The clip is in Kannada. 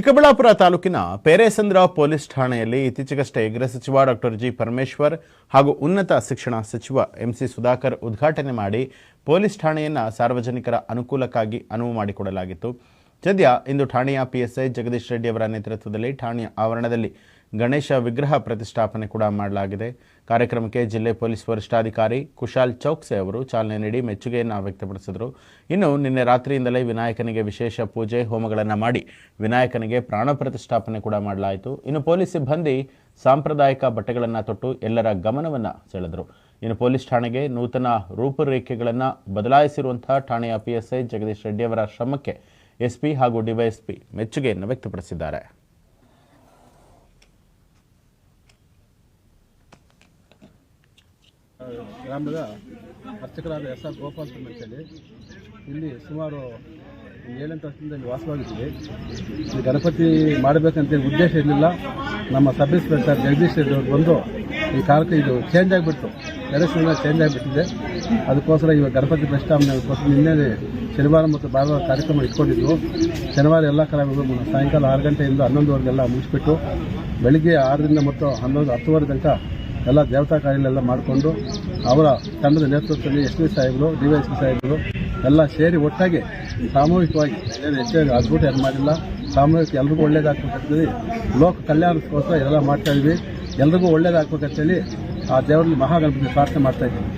ಚಿಕ್ಕಬಳ್ಳಾಪುರ ತಾಲೂಕಿನ ಪೇರೇಸಂದ್ರ ಪೊಲೀಸ್ ಠಾಣೆಯಲ್ಲಿ ಇತ್ತೀಚೆಗಷ್ಟೇ ಗೃಹ ಸಚಿವ ಡಾಕ್ಟರ್ ಜಿ ಪರಮೇಶ್ವರ್ ಹಾಗೂ ಉನ್ನತ ಶಿಕ್ಷಣ ಸಚಿವ ಎಂಸಿ ಸುಧಾಕರ್ ಉದ್ಘಾಟನೆ ಮಾಡಿ ಪೊಲೀಸ್ ಠಾಣೆಯನ್ನು ಸಾರ್ವಜನಿಕರ ಅನುಕೂಲಕ್ಕಾಗಿ ಅನುವು ಮಾಡಿಕೊಡಲಾಗಿತ್ತು. ಸದ್ಯ ಇಂದು ಠಾಣೆಯ ಪಿಎಸ್ಐ ಜಗದೀಶ್ ರೆಡ್ಡಿ ಅವರ ನೇತೃತ್ವದಲ್ಲಿ ಠಾಣೆಯ ಆವರಣದಲ್ಲಿ ಗಣೇಶ ವಿಗ್ರಹ ಪ್ರತಿಷ್ಠಾಪನೆ ಕೂಡ ಮಾಡಲಾಗಿದೆ. ಕಾರ್ಯಕ್ರಮಕ್ಕೆ ಜಿಲ್ಲೆ ಪೊಲೀಸ್ ವರಿಷ್ಠಾಧಿಕಾರಿ ಕುಶಾಲ್ ಚೌಕ್ಸೆ ಅವರು ಚಾಲನೆ ನೀಡಿ ಮೆಚ್ಚುಗೆಯನ್ನು ವ್ಯಕ್ತಪಡಿಸಿದರು. ಇನ್ನು ನಿನ್ನೆ ರಾತ್ರಿಯಿಂದಲೇ ವಿನಾಯಕನಿಗೆ ವಿಶೇಷ ಪೂಜೆ, ಹೋಮಗಳನ್ನು ಮಾಡಿ ವಿನಾಯಕನಿಗೆ ಪ್ರಾಣ ಪ್ರತಿಷ್ಠಾಪನೆ ಕೂಡ ಮಾಡಲಾಯಿತು. ಇನ್ನು ಪೊಲೀಸ್ ಸಿಬ್ಬಂದಿ ಸಾಂಪ್ರದಾಯಿಕ ಬಟ್ಟೆಗಳನ್ನು ತೊಟ್ಟು ಎಲ್ಲರ ಗಮನವನ್ನು ಸೆಳೆದರು. ಇನ್ನು ಪೊಲೀಸ್ ಠಾಣೆಗೆ ನೂತನ ರೂಪುರೇಖೆಗಳನ್ನು ಬದಲಾಯಿಸಿರುವಂತಹ ಠಾಣೆಯ ಪಿಎಸ್ಐ ಜಗದೀಶ್ ರೆಡ್ಡಿಯವರ ಶ್ರಮಕ್ಕೆ ಎಸ್ಪಿ ಹಾಗೂ ಡಿವೈಎಸ್ಪಿ ಮೆಚ್ಚುಗೆಯನ್ನು ವ್ಯಕ್ತಪಡಿಸಿದ್ದಾರೆ. ಗ್ರಾಮದ ಅರ್ಚಕರಾದ ಎಸ್ ಆರ್ ಗೋಪಾಲ್ ಅಂತೇಳಿ ಇಲ್ಲಿ ಸುಮಾರು ಏಳೆಂಟು ವರ್ಷದಿಂದ ಇಲ್ಲಿ ವಾಸವಾಗಿದ್ದೀವಿ. ಈ ಗಣಪತಿ ಮಾಡಬೇಕಂತ ಉದ್ದೇಶ ಇರಲಿಲ್ಲ. ನಮ್ಮ ಸಬ್ ಇನ್ಸ್ಪೆಕ್ಟರ್ ಜಗದೀಶ್ ಅವರು ಬಂದು ಈ ಕಾಲಕ್ಕೆ ಇದು ಚೇಂಜ್ ಆಗಿಬಿಡ್ತು. ಎಲೆಕ್ಷನ್ ಚೇಂಜ್ ಆಗಿಬಿಟ್ಟಿದೆ. ಅದಕ್ಕೋಸ್ಕರ ಇವಾಗ ಗಣಪತಿ ಪ್ರಸ್ತಾವನೆಗೋಸ್ಕರ ನಿನ್ನೆ ಶನಿವಾರ ಮತ್ತು ಭಾನುವಾರ ಕಾರ್ಯಕ್ರಮ ಇಟ್ಕೊಂಡಿದ್ವು. ಶನಿವಾರ ಎಲ್ಲ ಕಾರ್ಯಕ್ರಮ ಸಾಯಂಕಾಲ ಆರು ಗಂಟೆಯಿಂದ ಹನ್ನೊಂದುವರೆಗೆಲ್ಲ ಮುಗಿಸ್ಬಿಟ್ಟು ಬೆಳಿಗ್ಗೆ ಆರರಿಂದ ಮತ್ತು ಹನ್ನೊಂದು ಹತ್ತುವರೆ ತನಕ ಎಲ್ಲ ದೇವತಾ ಕಾರ್ಯಗಳೆಲ್ಲ ಮಾಡಿಕೊಂಡು ಅವರ ತಂಡದ ನೇತೃತ್ವದಲ್ಲಿ ಎಸ್ ಪಿ ಸಾಹೇಬರು, ಡಿ ವೈ ಎಸ್ ಸಾಹೇಬರು ಎಲ್ಲ ಸೇರಿ ಒಟ್ಟಾಗಿ ಸಾಮೂಹಿಕವಾಗಿ ಏನು ಹೆಚ್ಚಾಗಿ ಅದ್ಭುತ ಏನು ಮಾಡಿಲ್ಲ. ಸಾಮೂಹಿಕ ಎಲ್ರಿಗೂ ಒಳ್ಳೇದಾಗಬೇಕಂತೇಳಿ ಲೋಕ ಕಲ್ಯಾಣಕ್ಕೋಸ್ಕರ ಎಲ್ಲ ಮಾಡ್ತಾ ಇದ್ವಿ. ಎಲ್ರಿಗೂ ಒಳ್ಳೇದಾಗಬೇಕಂತೇಳಿ ಆ ದೇವರಲ್ಲಿ ಮಹಾಗಣಪತಿ ಪ್ರಾರ್ಥನೆ ಮಾಡ್ತಾ ಇದ್ದೀವಿ